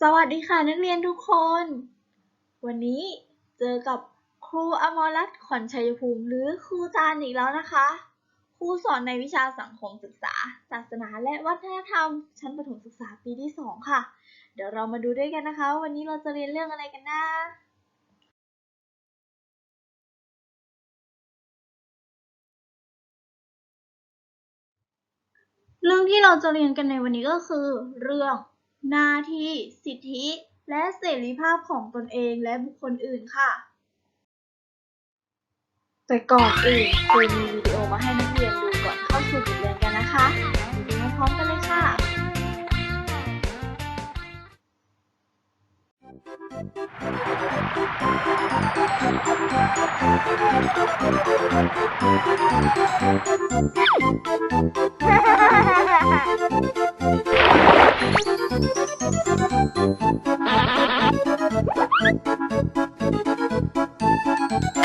สวัสดีค่ะนักเรียนทุกคน วันนี้เจอกับครูอมรรัตน์ขวัญชัยภูมิ หรือครูตาลอีกแล้วนะคะ ครูสอนในวิชาสังคมศึกษา ศาสนาและวัฒนธรรม ชั้นประถมศึกษาปีที่ 2 ค่ะ เดี๋ยวเรามาดูด้วยกันนะคะ วันนี้เราจะเรียนเรื่องอะไรกันนะเรื่องที่เราจะเรียนกันในวันนี้ก็คือเรื่อง หน้าที่สิทธิและเสรีภาพของตนเองและบุคคลอื่นค่ะ แต่ก่อนอื่นครูมีวิดีโอมาให้นักเรียนดูก่อนเข้าสู่บทเรียนกันนะคะมาดูพร้อมกันเลยค่ะ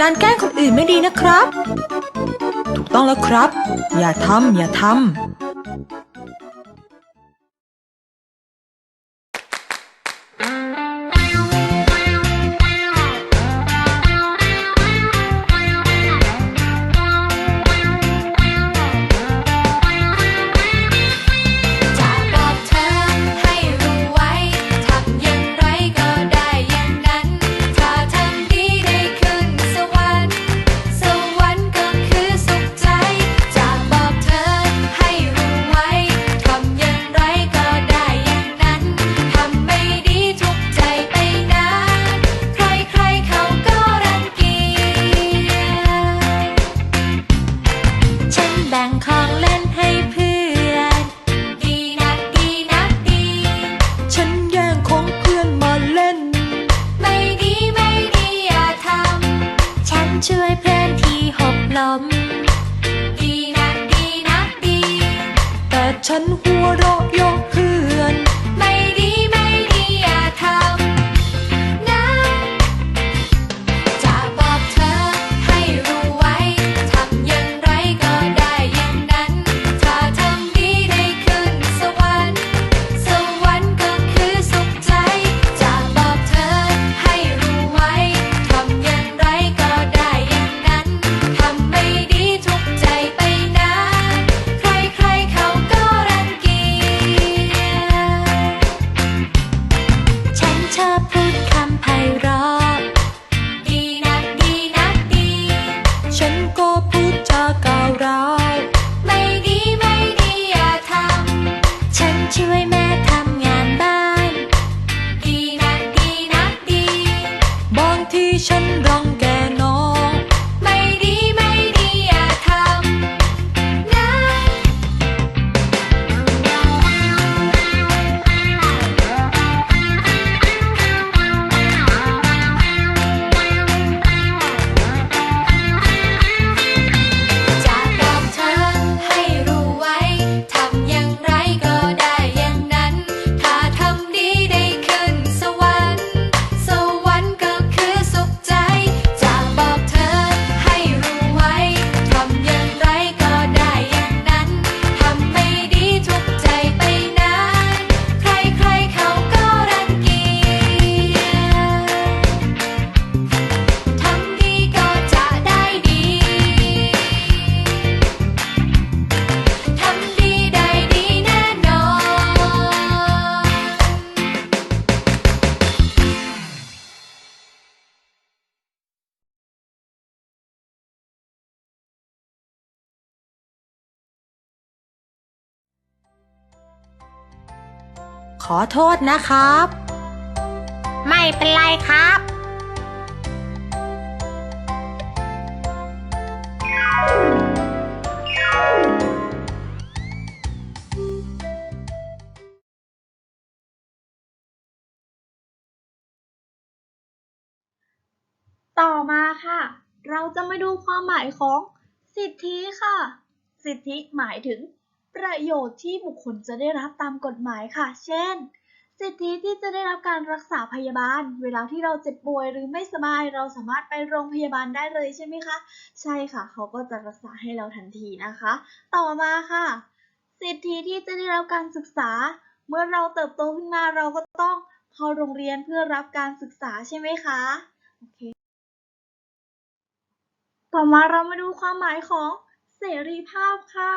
การแกล้งคนอื่นไม่ดีนะครับ ถูกต้องแล้วครับ อย่าทำอย่าทำ ขอโทษนะครับ ไม่เป็นไรครับ ต่อมาค่ะ เราจะมาดูความหมายของสิทธิค่ะ สิทธิหมายถึง ประโยชน์ที่บุคคลจะได้รับตามกฎหมายค่ะ เช่น สิทธิที่จะได้รับการรักษาพยาบาล เวลาที่เราเจ็บป่วยหรือไม่สบาย เราสามารถไปโรงพยาบาลได้เลยใช่ไหมคะ ใช่ค่ะ เขาก็จะรักษาให้เราทันทีนะคะ ต่อมาค่ะ สิทธิที่จะได้รับการศึกษา เมื่อเราเติบโตขึ้นมาเราก็ต้องเข้าโรงเรียนเพื่อรับการศึกษาใช่ไหมคะ โอเค ต่อมาเรามาดูความหมายของเสรีภาพค่ะ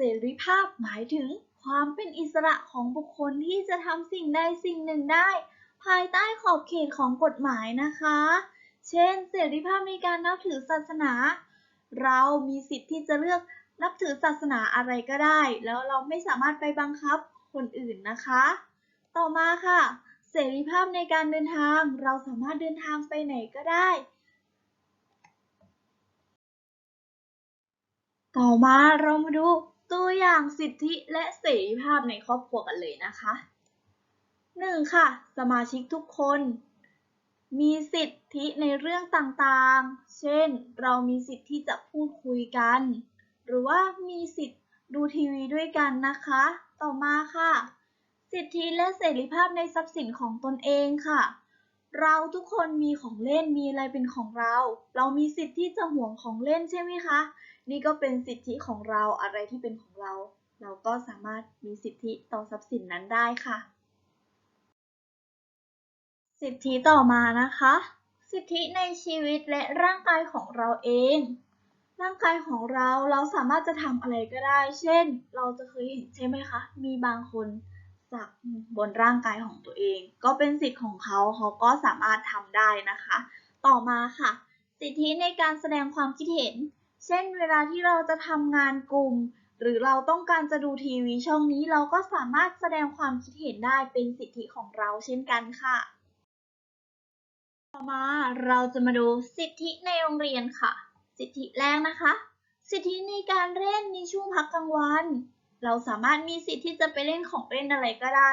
สรีภาพหมายถึงความเป็นอิสระของบุคคลที่จะทำสิ่งใดสิ่งหนึ่งได้ ภายใต้ขอบเขตของกฎหมายนะคะ เช่น เสรีภาพในการนับถือศาสนา เรามีสิทธิ์ที่จะเลือกนับถือศาสนาอะไรก็ได้ แล้วเราไม่สามารถไปบังคับคนอื่นนะคะ ต่อมาค่ะ เสรีภาพในการเดินทาง เราสามารถเดินทางไปไหนก็ได้ต่อมาเรามาดู ตัวอย่างสิทธิและเสรีภาพในครอบครัวกันเลยนะคะ 1. ค่ะ สมาชิกทุกคน มีสิทธิในเรื่องต่างๆ เช่น เรามีสิทธิที่จะพูดคุยกัน หรือว่ามีสิทธิดูทีวีด้วยกันนะคะ ต่อมาค่ะ สิทธิและเสรีภาพในทรัพย์สินของตนเองค่ะ เราทุกคนมีของเล่นมีอะไรเป็นของเรา เรามีสิทธิที่จะห่วงของเล่นใช่ไหมคะ นี่ก็เป็นสิทธิของเราอะไรที่เป็นของเรา เราก็สามารถมีสิทธิต่อทรัพย์สินนั้นได้ค่ะ สิทธิต่อมานะคะ สิทธิในชีวิตและร่างกายของเราเอง ร่างกายของเราเราสามารถจะทำอะไรก็ได้ เช่น เราจะเคยเห็นใช่ไหมคะ มีบางคนสักบนร่างกายของตัวเอง ก็เป็นสิทธิ์ของเขาเขาก็สามารถทำได้นะคะ ต่อมาค่ะ สิทธิในการแสดงความคิดเห็น เช่นเวลาที่เราจะทำงานกลุ่ม หรือเราต้องการจะดูทีวีช่องนี้เราก็สามารถแสดงความคิดเห็นได้เป็นสิทธิของเราเช่นกันค่ะ ต่อมาเราจะมาดูสิทธิในโรงเรียนค่ะ สิทธิแรกนะคะ สิทธิในการเล่นในช่วงพักกลางวัน เราสามารถมีสิทธิที่จะไปเล่นของเล่นอะไรก็ได้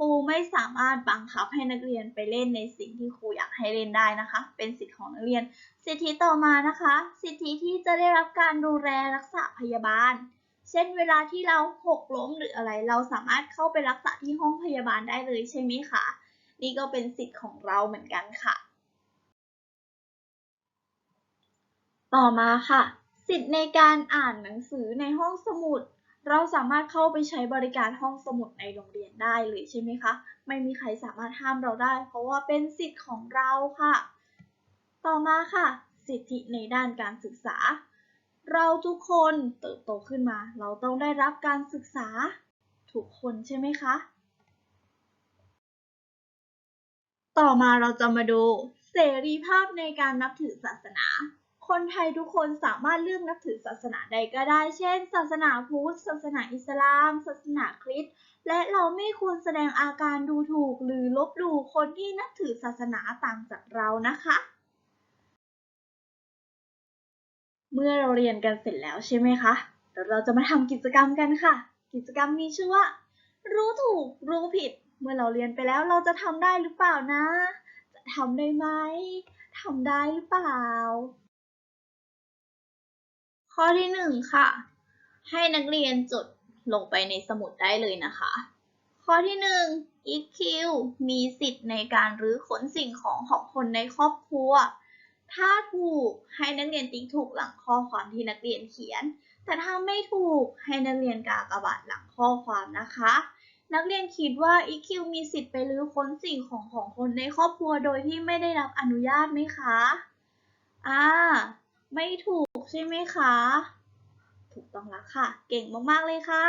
ครูไม่สามารถบังคับให้นักเรียนไปเล่นในสิ่งที่ครูอยากให้เล่นได้นะคะ เป็นสิทธิของนักเรียน สิทธิต่อมานะคะ สิทธิที่จะได้รับการดูแลรักษาพยาบาล เช่นเวลาที่เราหกล้มหรืออะไร เราสามารถเข้าไปรักษาที่ห้องพยาบาลได้เลยใช่ไหมคะ นี่ก็เป็นสิทธิของเราเหมือนกันค่ะ ต่อมาค่ะ สิทธิในการอ่านหนังสือในห้องสมุด เราสามารถเข้าไปใช้บริการห้องสมุดในโรงเรียนได้เลยใช่ไหมคะ ไม่มีใครสามารถห้ามเราได้ เพราะว่าเป็นสิทธิ์ของเราค่ะ ต่อมาค่ะ สิทธิในด้านการศึกษา เราทุกคนเติบโตขึ้นมา เราต้องได้รับการศึกษาทุกคนใช่ไหมคะ ต่อมาเราจะมาดูเสรีภาพในการนับถือศาสนา คนไทยทุกคนสามารถเลือกนับถือศาสนาใดก็ได้ เช่น ศาสนาพุทธ ศาสนาอิสลาม ศาสนาคริสต์ และเราไม่ควรแสดงอาการดูถูกหรือลบหลู่คนที่นับถือศาสนาต่างจากเรานะคะ เมื่อเราเรียนกันเสร็จแล้วใช่ไหมคะ เดี๋ยวเราจะมาทำกิจกรรมกันค่ะ กิจกรรมมีชื่อว่า รู้ถูกรู้ผิด เมื่อเราเรียนไปแล้วเราจะทำได้หรือเปล่านะ จะทำได้ไหมทำได้หรือเปล่า ข้อที่หนึ่งค่ะ ให้นักเรียนจดลงไปในสมุดได้เลยนะคะ ข้อที่หนึ่ง EQ มีสิทธิ์ในการรื้อค้นสิ่งของของคนในครอบครัว ถ้าถูกให้นักเรียนติ๊กถูกหลังข้อความที่นักเรียนเขียน แต่ถ้าไม่ถูกให้นักเรียนกากบาทหลังข้อความนะคะ นักเรียนคิดว่า EQ มีสิทธิ์ไปรื้อค้นสิ่งของของคนในครอบครัวโดยที่ไม่ได้รับอนุญาตไหมคะ อ่า ไม่ถูกใช่ไหมคะ ถูกต้องแล้วค่ะ เก่งมาก ๆ เลยค่ะ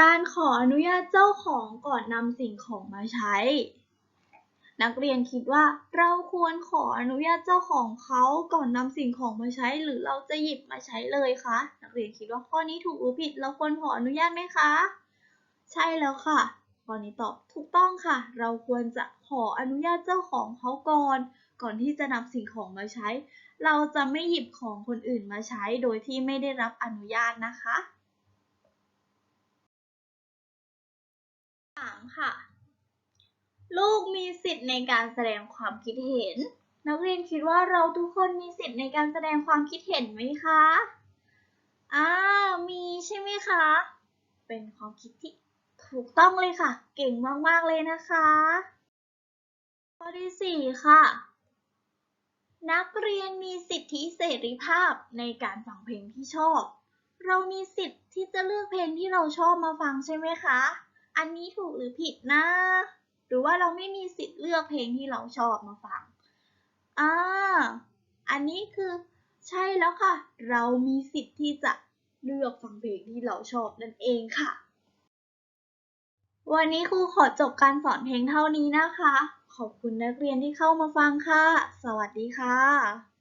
การขออนุญาตเจ้าของก่อนนำสิ่งของมาใช้ นักเรียนคิดว่าเราควรขออนุญาตเจ้าของเขาก่อนนำสิ่งของมาใช้ หรือเราจะหยิบมาใช้เลยคะ นักเรียนคิดว่าข้อนี้ถูกหรือผิด เราควรขออนุญาตไหมคะ ใช่แล้วค่ะ ข้อนี้ตอบถูกต้องค่ะ เราควรจะขออนุญาตเจ้าของเขาก่อน ก่อนที่จะนำสิ่งของมาใช้ เราจะไม่หยิบของคนอื่นมาใช้โดยที่ไม่ได้รับอนุญาตนะคะสามค่ะ ลูกมีสิทธิ์ในการแสดงความคิดเห็น นักเรียนคิดว่าเราทุกคนมีสิทธิ์ในการแสดงความคิดเห็นไหมคะอ่ามีใช่ไหมคะ เป็นความคิดที่ ถูกต้องเลยค่ะ เก่งมาก ๆ เลยนะคะ ข้อที่สี่ค่ะ นักเรียนมีสิทธิเสรีภาพในการฟังเพลงที่ชอบ เรามีสิทธิ์ที่จะเลือกเพลงที่เราชอบมาฟังใช่ไหมคะ อันนี้ถูกหรือผิดนะ หรือว่าเราไม่มีสิทธิ์เลือกเพลงที่เราชอบมาฟัง อ่า อันนี้คือใช่แล้วค่ะ เรามีสิทธิ์ที่จะเลือกฟังเพลงที่เราชอบนั่นเองค่ะ วันนี้ครูขอจบการสอนเพลงเท่านี้นะคะ ขอบคุณนักเรียนที่เข้ามาฟังค่ะ สวัสดีค่ะ